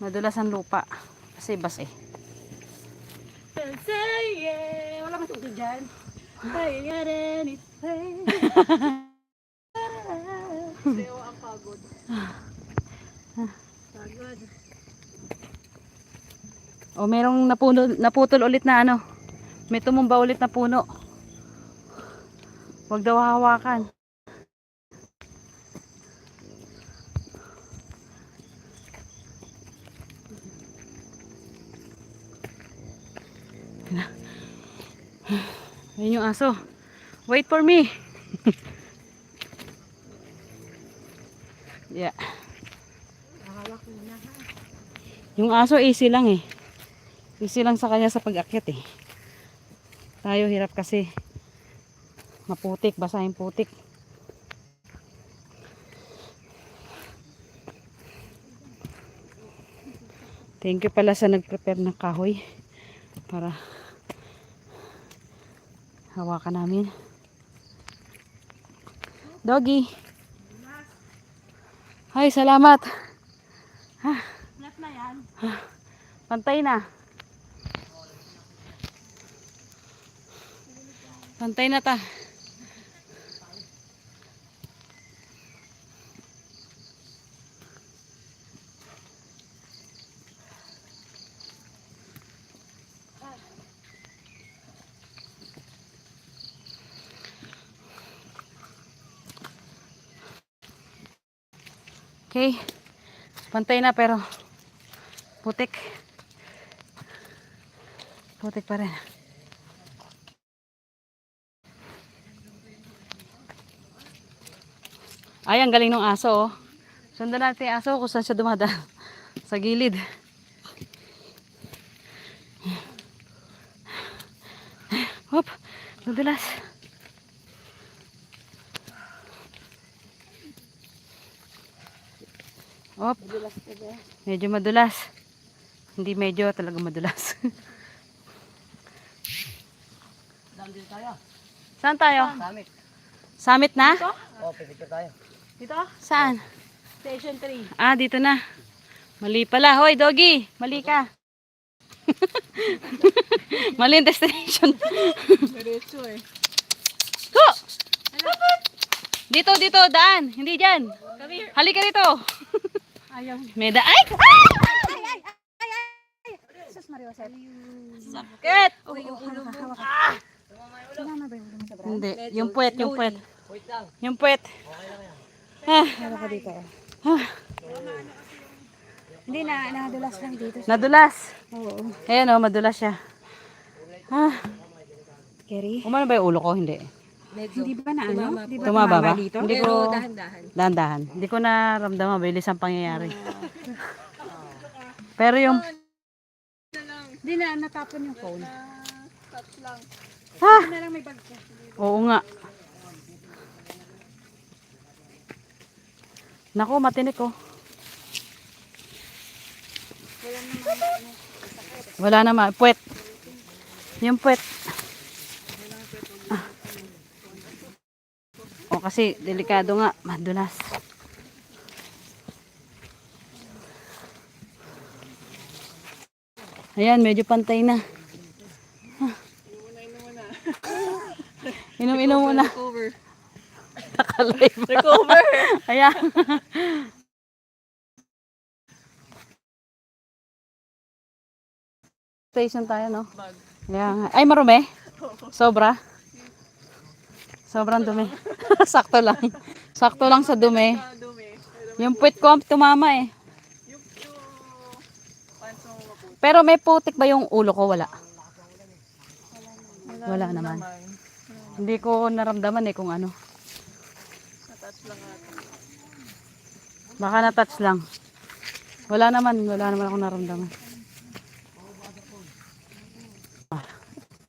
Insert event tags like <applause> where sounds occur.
Madulas ang lupa. Kasi base. Say yeah. Wala uti dyan. Say anything. Sayo ang pagod. Pagod. O merong napuno, naputol ulit na ano. May tumumba ulit na puno. Huwag daw hawakan. Ayun yung aso. Wait for me. <laughs> yeah. Na. Yung aso easy lang eh. Easy lang sa kanya sa pag-akyat eh. Tayo hirap kasi maputik, basa yung putik. Thank you pala sa nag-prepare ng kahoy para hawakan namin. Doggy. Ay, salamat. Na yan. Pantay na. Pantay na ta. Okay. Pantay na pero putik. Putik pa rin. Ay, ang galing ng aso, oh. Sundan natin yung aso kung saan siya dumadaan. <laughs> Sa gilid. Hop, madulas. Hop, Madulas medyo madulas. Hindi medyo, talaga madulas. <laughs> Tayo. Saan tayo? Damit. Summit na? Oh, pipicture tayo. Dito? Saan? Station 3. Ah, dito na. Mali pala. Hoy, doggy. Mali ka. <laughs> Mali yung destination. Diretso eh. Ho! Dito, dito, daan. Hindi dyan. Halika dito. <laughs> Ayaw. May da... Ay! Ah! Jesus Mario Jose. Sakit! Okay, yung ulo mo. Sinama ba yung ulo mo sa bra? Hindi. Yung puwet, yung puwet. Wait lang. Yung puwet. Ah, Hala ka dito. ah. Hindi na, nadulas lang dito. Nadulas. Oo. Ayan o, madulas siya. Ah, Kerry? umano ba yung ulo ko? Hindi. Hindi ba na ano? Hindi ba Tumaba ba? dito? Hindi ko... dahan-dahan. Dahan-dahan. Hindi ko naramdaman mabilis ang pangyayari. Pero yung... Hindi na, natapon yung phone. Ah! Hindi na lang may bag. Oo nga. Nako, matinik ko. Wala naman. Puwet. Yung puwet. Kasi delikado nga. Madulas. Ayan, medyo pantay na. Ah. Inom-inom muna. Nakalive. Recover! Ayan. Station tayo, no? Ayan. Ay, marumi? Sobra? Sobrang dumi. <laughs> Sakto lang. Sakto lang sa dumi. Yung puwit ko ang tumama eh. Pero may putik ba yung ulo ko? Wala. Wala naman. Hindi ko naramdaman eh kung ano. Baka na-touch lang. Wala naman, wala naman ako naramdaman.